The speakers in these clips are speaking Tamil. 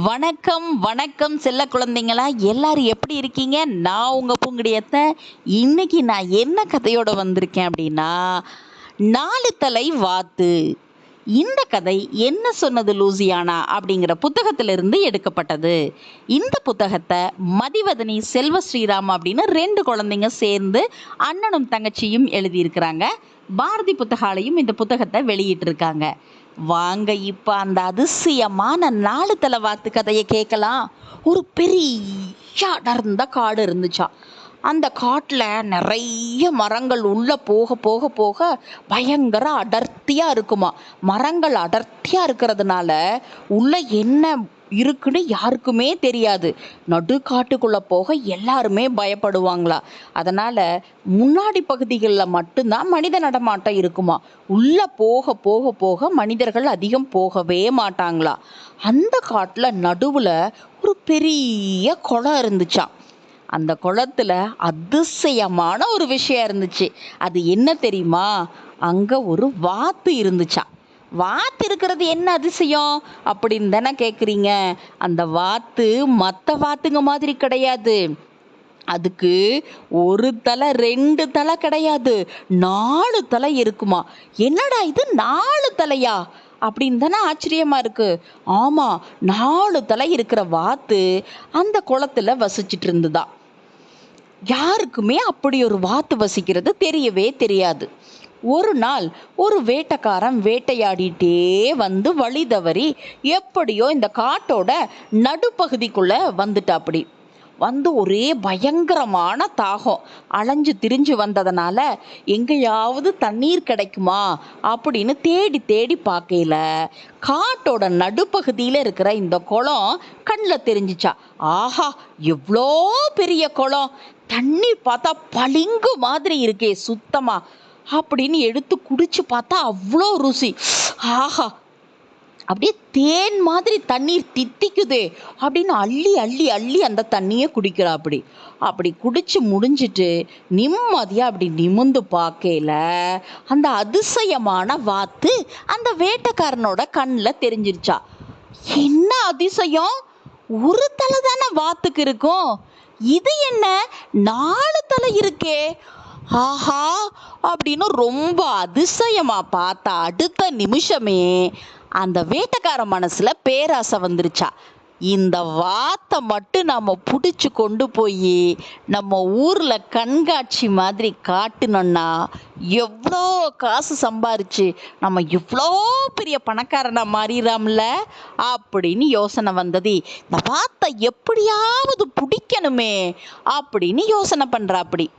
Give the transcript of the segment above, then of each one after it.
வணக்கம் வணக்கம் செல்ல குழந்தைங்களா எல்லாரும் எப்படி இருக்கீங்க? நான் உங்கள் பூங்குடியத்தை இன்னைக்கு நான் என்ன கதையோட வந்திருக்கேன் அப்படின்னா நாலு தலை வாத்து. இந்த கதை என்ன சொன்னது லூசியானா அப்படிங்கிற புத்தகத்திலிருந்து எடுக்கப்பட்டது. இந்த புத்தகத்தை மதிவதனி செல்வ ஸ்ரீராம் அப்படின்னு ரெண்டு குழந்தைங்க சேர்ந்து அண்ணனும் தங்கச்சியும் எழுதியிருக்கிறாங்க. பாரதி புத்தகாலையும் இந்த புத்தகத்தை வெளியிட்டிருக்காங்க. வாங்க இப்போ அந்த அதிசயமான நாலு தலைவாத்து கதையை கேட்கலாம். ஒரு பெரிய அடர்ந்த காடு இருந்துச்சா. அந்த காட்டில் நிறைய மரங்கள் உள்ளே போக போக போக பயங்கர அடர்த்தியாக இருக்குமா. மரங்கள் அடர்த்தியாக இருக்கிறதுனால உள்ள என்ன இருக்குன்னு யாருக்குமே தெரியாது. நடு காட்டுக்குள்ளே போக எல்லாருமே பயப்படுவாங்களா? அதனால் முன்னாடி பகுதிகளில் மட்டும்தான் மனித நடமாட்டம் இருக்குமா? உள்ளே போக போக போக மனிதர்கள் அதிகம் போகவே மாட்டாங்களா? அந்த காட்டில் நடுவில் ஒரு பெரிய குளம் இருந்துச்சான் அந்த குளத்துல அதிசயமான ஒரு விஷயம் இருந்துச்சு. அது என்ன தெரியுமா? அங்கே ஒரு வாத்து இருந்துச்சா வாத்து இருக்கிறது என்ன அதிசயம் அப்படின்னு தானே கேட்குறீங்க அந்த வாத்து மற்ற வாத்துங்க மாதிரி கிடையாது. அதுக்கு ஒரு தலை ரெண்டு தலை கிடையாது. நாலு தலை இருக்குமா? என்னடா இது நாலு தலையா? அப்படின்னு தானே ஆச்சரியமா இருக்கு. ஆமா நாலு தலை இருக்கிற வாத்து அந்த குளத்துல வசிச்சிட்டு இருந்துதான் யாருக்குமே அப்படி ஒரு வாத்து வசிக்கிறது தெரியவே தெரியாது. ஒரு நாள் ஒரு வேட்டைக்காரன் வேட்டையாடிட்டே வந்து வழி தவறி எப்படியோ இந்த காட்டோட நடுப்பகுதிக்குள்ள வந்துட்டாப்படி. வந்து ஒரே பயங்கரமான தாகம். அலைஞ்சு திரிஞ்சு வந்ததுனால எங்கேயாவது தண்ணீர் கிடைக்குமா அப்படின்னு தேடி தேடி பார்க்கையில காட்டோட நடுப்பகுதியில் இருக்கிற இந்த குளம் கண்ணில் தெரிஞ்சிச்சா. ஆஹா எவ்வளோ பெரிய குளம். தண்ணி பார்த்தா பளிங்கு மாதிரி இருக்கே சுத்தமாக அப்படின்னு எடுத்து குடிச்சு பார்த்தா அவ்வளோ ருசி. ஆஹா அப்படியே தேன் மாதிரி தண்ணீர் தித்திக்குதே அப்படின்னு அள்ளி அள்ளி அள்ளி அந்த தண்ணியை குடிக்கிறா அப்படி அப்படி குடிச்சு முடிஞ்சிட்டு நிம்மதியாக அப்படி நிமிந்து பார்க்கையில அந்த அதிசயமான வாத்து அந்த வேட்டைக்காரனோட கண்ணில் தெரிஞ்சிருச்சா. என்ன அதிசயம்? ஒரு தலை தானே வாத்துக்கு இருக்கும். இது என்ன? நாலு தலை இருக்கே. ஆஹா அப்படின்னு ரொம்ப அதிசயமா பார்த்தா அடுத்த நிமிஷமே அந்த வேட்டக்கார மனசுல பேராசை வந்துருச்சா. இந்த வாத்தை மட்டும் நம்ம பிடிச்சி கொண்டு போய் நம்ம ஊரில் கண்காட்சி மாதிரி காட்டினோன்னா எவ்வளோ காசு சம்பாரிச்சு நம்ம இவ்வளோ பெரிய பணக்காரனாக மாறிடலாம்ல அப்படின்னு யோசனை வந்தது. இந்த வாத்தை எப்படியாவது பிடிக்கணுமே அப்படின்னு யோசனை பண்ணுறா அப்படி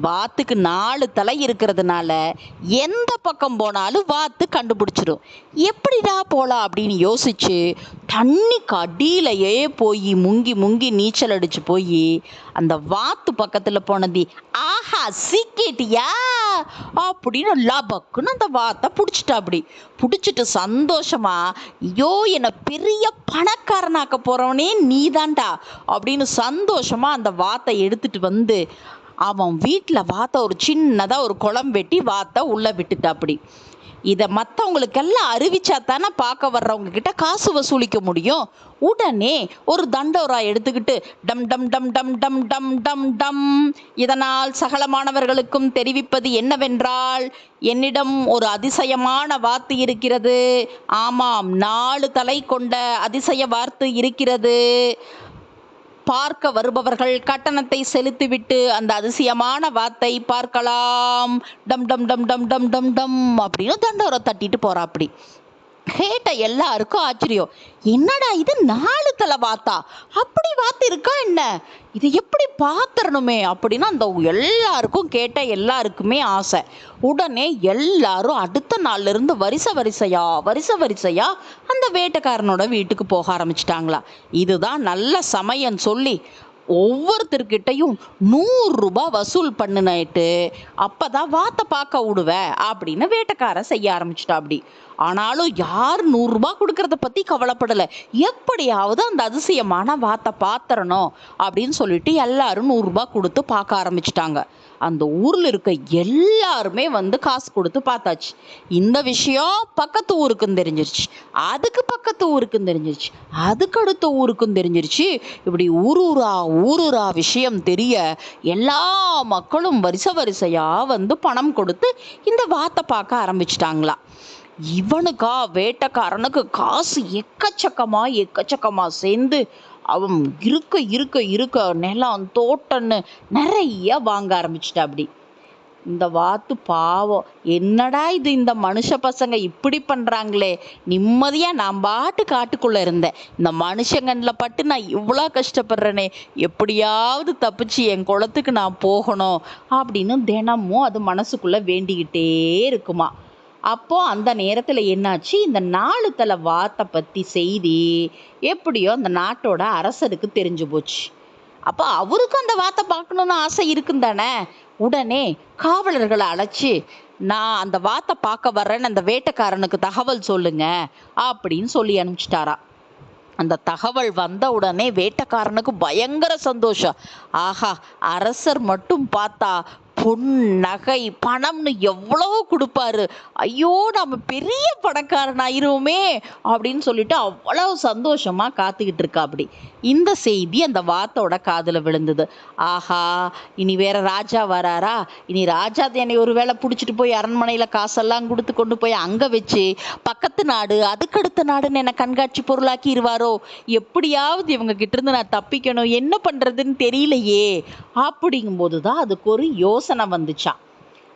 வாத்துக்கு நாலு தலை இருக்கிறதுனால எந்த பக்கம் போனாலும் வாத்து கண்டுபிடிச்சிடும் எப்படிடா போகலாம் அப்படின்னு யோசிச்சு தண்ணிக்கு அடியிலையே போய் முங்கி முங்கி நீச்சல் அடிச்சு போய் அந்த வாத்து பக்கத்தில் போனது ஆஹா சிக்கிட்டியா? அப்படின்னு லபக்குன்னு அந்த வாத்தை பிடிச்சிட்டா அப்படி பிடிச்சிட்டு சந்தோஷமா ஐயோ என்னை பெரிய பணக்காரனாக்க போகிறவனே நீதான்டா. அப்படின்னு சந்தோஷமா அந்த வாத்தை எடுத்துட்டு வந்து அவன் வீட்டில் வாத்த ஒரு சின்னதாக ஒரு குளம் வெட்டி வாத்த உள்ளே விட்டுட்டா அப்படி இதை மற்றவங்களுக்கெல்லாம் அறிவிச்சா தானே பார்க்க வர்றவங்க கிட்ட காசு வசூலிக்க முடியும். உடனே ஒரு தண்டோரா எடுத்துக்கிட்டு டம் டம் டம் டம் டம் டம் டம் டம். இதனால் சகல மாணவர்களுக்கும் தெரிவிப்பது என்னவென்றால் என்னிடம் ஒரு அதிசயமான வாத்து இருக்கிறது. ஆமாம் நாலு தலை கொண்ட அதிசய வார்த்து இருக்கிறது. பார்க்க வருபவர்கள் கட்டணத்தை செலுத்திவிட்டு அந்த அதிசயமான வாத்தை பார்க்கலாம். டம் டம் டம் டம் டம் டம் டம் அப்படின்னு தண்டோரை தட்டிட்டு போறா அப்படி. கேட்ட எல்லாருக்கும் ஆச்சரியம். என்னடா இது நாலு தலை வாத்தா? அப்படி வாத்து இருக்கா என்ன? இது எப்படி பார்த்துடணுமே அப்படின்னு அந்த எல்லாருக்கும் கேட்ட எல்லாருக்குமே ஆசை. உடனே எல்லாரும் அடுத்த நாள்ல இருந்து வரிசை வரிசையா வரிசை வரிசையா அந்த வேட்டைக்காரனோட வீட்டுக்கு போக ஆரம்பிச்சிட்டாங்களா. இதுதான் நல்ல சமயம் சொல்லி ஒவ்வொருத்தர்கிட்டையும் நூறுரூபா வசூல் பண்ணினாயிட்டு அப்போ தான் வாத்தை பார்க்க விடுவேன் அப்படின்னு வேட்டைக்காரன் செய்ய ஆரம்பிச்சிட்டா அப்படி ஆனாலும் யார் நூறுரூபா கொடுக்கறத பற்றி கவலைப்படலை. எப்படியாவது அந்த அதிசயமான வார்த்தை பாத்திரணும் அப்படின்னு சொல்லிட்டு எல்லாரும் நூறுரூபா கொடுத்து பார்க்க ஆரம்பிச்சிட்டாங்க. அந்த ஊரில் இருக்க எல்லாருமே வந்து காசு கொடுத்து பார்த்தாச்சு. இந்த விஷயம் பக்கத்து ஊருக்கும் தெரிஞ்சிருச்சு. அதுக்கு பக்கத்து ஊருக்கும் தெரிஞ்சிருச்சு. அதுக்கு அடுத்த ஊருக்கும் தெரிஞ்சிருச்சு. இப்படி ஊரூரா ஊரூரா விஷயம் தெரிய எல்லா மக்களும் வரிசை வரிசையாக வந்து பணம் கொடுத்து இந்த வார்த்தை பார்க்க ஆரம்பிச்சிட்டாங்களா. இவனுக்கா வேட்டைக்காரனுக்கு காசு எக்கச்சக்கமாக எக்கச்சக்கமாக சேர்ந்து அவன் இருக்க இருக்க இருக்க நிலம் தோட்டம்னு நிறைய வாங்க ஆரம்பிச்சிட்டா அப்படி இந்த வாத்து பாவம். என்னடா இது இந்த மனுஷ பசங்க இப்படி பண்ணுறாங்களே நிம்மதியாக நான் பாட்டு காட்டுக்குள்ளே இருந்தேன். இந்த மனுஷங்கன்ல பட்டு நான் இவ்வளோ கஷ்டப்படுறேனே. எப்படியாவது தப்பிச்சு என் குளத்துக்கு நான் போகணும் அப்படின்னு தினமும் அது மனசுக்குள்ளே வேண்டிக்கிட்டே இருக்குமா. அப்போ அந்த நேரத்தில் என்னாச்சு? இந்த நாலு தலை வாத்தை பற்றி செய்தி எப்படியோ அந்த நாட்டோட அரசருக்கு தெரிஞ்சு போச்சு. அப்போ அவருக்கும் அந்த வாத்தை பார்க்கணுன்னு ஆசை இருக்கும் தானே? உடனே காவலர்களை அழைச்சி நான் அந்த வாத்தை பார்க்க வர்றேன்னு அந்த வேட்டைக்காரனுக்கு தகவல் சொல்லுங்க அப்படின்னு சொல்லி அனுப்பிச்சிட்டாரா. அந்த தகவல் வந்த உடனே வேட்டைக்காரனுக்கு பயங்கர சந்தோஷம். ஆஹா அரசர் மட்டும் பார்த்தா பொன் நகை பணம்னு எவ்வளோ கொடுப்பாரு. ஐயோ நம்ம பெரிய பணக்காரனாயிருவோமே அப்படின்னு சொல்லிட்டு அவ்வளவு சந்தோஷமா காத்துக்கிட்டு இருக்கா அப்படி இந்த செய்தி அந்த வாத்தோட காதுல விழுந்தது. ஆஹா இனி வேற ராஜா வராரா? இனி ராஜா என்னை ஒரு வேளை பிடிச்சிட்டு போய் அரண்மனையில காசெல்லாம் கொடுத்து கொண்டு போய் அங்க வச்சு பக்கத்து நாடு அதுக்கடுத்த நாடுன்னு என்னை கண்காட்சி பொருளாக்கிடுவாரோ எப்படியாவது இவங்க கிட்ட இருந்து நான் தப்பிக்கணும். என்ன பண்றதுன்னு தெரியலையே. அப்படிங்கும்போது தான் அதுக்கு ஒரு யோசனை வந்துச்சா?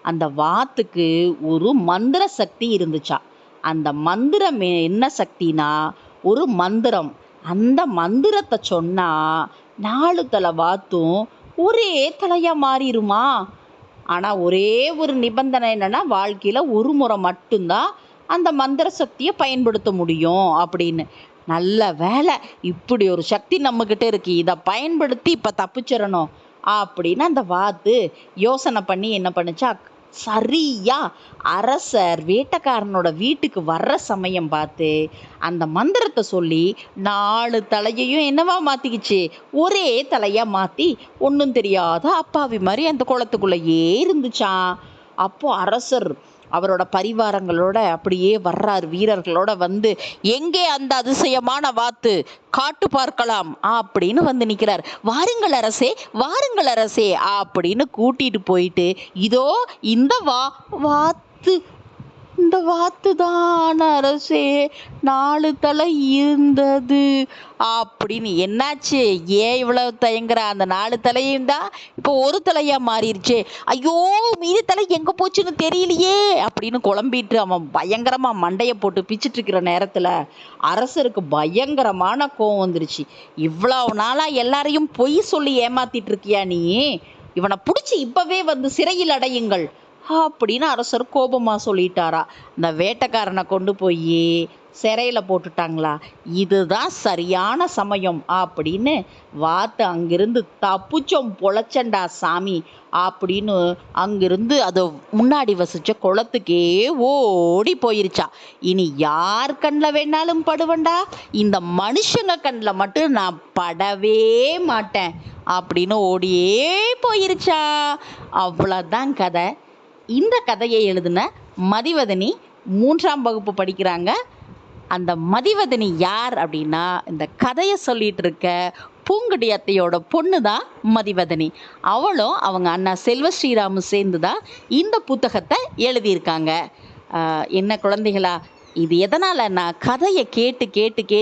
அந்த வாத்துக்கு ஒரு மந்திர சக்தி இருந்துச்சா? அந்த மந்திரம் என்ன சக்தினா? ஒரு மந்திரம். அந்த மந்திரத்தை சொன்னா நாலு தலை வாத்தும் ஒரே தலையா மாறிடுமா ஆனா ஒரே ஒரு நிபந்தனை என்னன்னா வாழ்க்கையில ஒரு முறை மட்டும்தான் அந்த மந்திர சக்தியை பயன்படுத்த முடியும் அப்படின்னு. நல்ல வேலை இப்படி ஒரு சக்தி நம்மக்கிட்ட இருக்கு. இதை பயன்படுத்தி இப்போ தப்பிச்சிடணும். அப்படின்னு அந்த வாத்து. யோசனை பண்ணி என்ன பண்ணுச்சா சரியா அரசர் வேட்டைக்காரனோட வீட்டுக்கு வர்ற சமயம் பார்த்து அந்த மந்திரத்தை சொல்லி நாலு தலையையும் என்னவா மாத்திக்கிச்சு? ஒரே தலையா மாத்தி ஒன்றும் தெரியாத அப்பாவி மாதிரி அந்த குளத்துக்குள்ளேயே இருந்துச்சான் அப்போ அரசர் அவரோட பரிவாரங்களோட அப்படியே வர்றார். வீரர்களோட வந்து எங்கே அந்த அதிசயமான வாத்து? காட்டு பார்க்கலாம். அப்படின்னு வந்து நிற்கிறார் வாருங்கள் அரசே வாருங்கள் அரசே அப்படின்னு கூட்டிட்டு போயிட்டு இதோ இந்த வா வாத்து இந்த வாத்து தான் அரசே நாலு தலை இருந்தது. அப்படின்னு என்னாச்சு? ஏன் இவ்வளவு தயங்குற? அந்த நாலு தலையும் தான் இப்போ ஒரு தலையா மாறிடுச்சே ஐயோ மீதி தலை எங்க போச்சுன்னு தெரியலையே அப்படின்னு குழம்பிட்டு அவன் பயங்கரமா மண்டையை போட்டு பிச்சுட்டு இருக்கிற நேரத்துல அரசருக்கு பயங்கரமான கோவம் வந்துருச்சு. இவ்வளவு நாளா எல்லாரையும் பொய் சொல்லி ஏமாத்திட்டு இருக்கியா நீ? இவனை பிடிச்சி இப்பவே வந்து சிறையில் அடையுங்கள். அப்படின்னு அரசர் கோபமா சொல்லிட்டாரா. இந்த வேட்டைக்காரனை கொண்டு போய் சிறையில் போட்டுட்டாங்களா. இதுதான் சரியான சமயம் அப்படின்னு வாத்து அங்கிருந்து தப்புச்சோம் பொழைச்சண்டா சாமி அப்படின்னு அங்கிருந்து அது முன்னாடி வசித்த குளத்துக்கே ஓடி போயிருச்சா. இனி யார் கண்ணில் வேணாலும் படுவண்டா. இந்த மனுஷங்க கண்ணில் மட்டும் நான் படவே மாட்டேன் அப்படின்னு ஓடியே போயிருச்சா. அவ்வளோதான் கதை. இந்த கதையை எழுதின மதிவதனி மூன்றாம் வகுப்பு படிக்கிறாங்க. அந்த மதிவதனி யார் அப்படின்னா இந்த கதையை சொல்லிட்டு இருக்க பூங்குடி அத்தையோட பொண்ணு தான் மதிவதனி. அவளும் அவங்க அண்ணா செல்வ ஸ்ரீராமும் சேர்ந்து தான் இந்த புத்தகத்தை எழுதியிருக்காங்க. என்ன குழந்தைகளா இது எதனால் நான் கதையை கேட்டு கேட்டு கேட்டு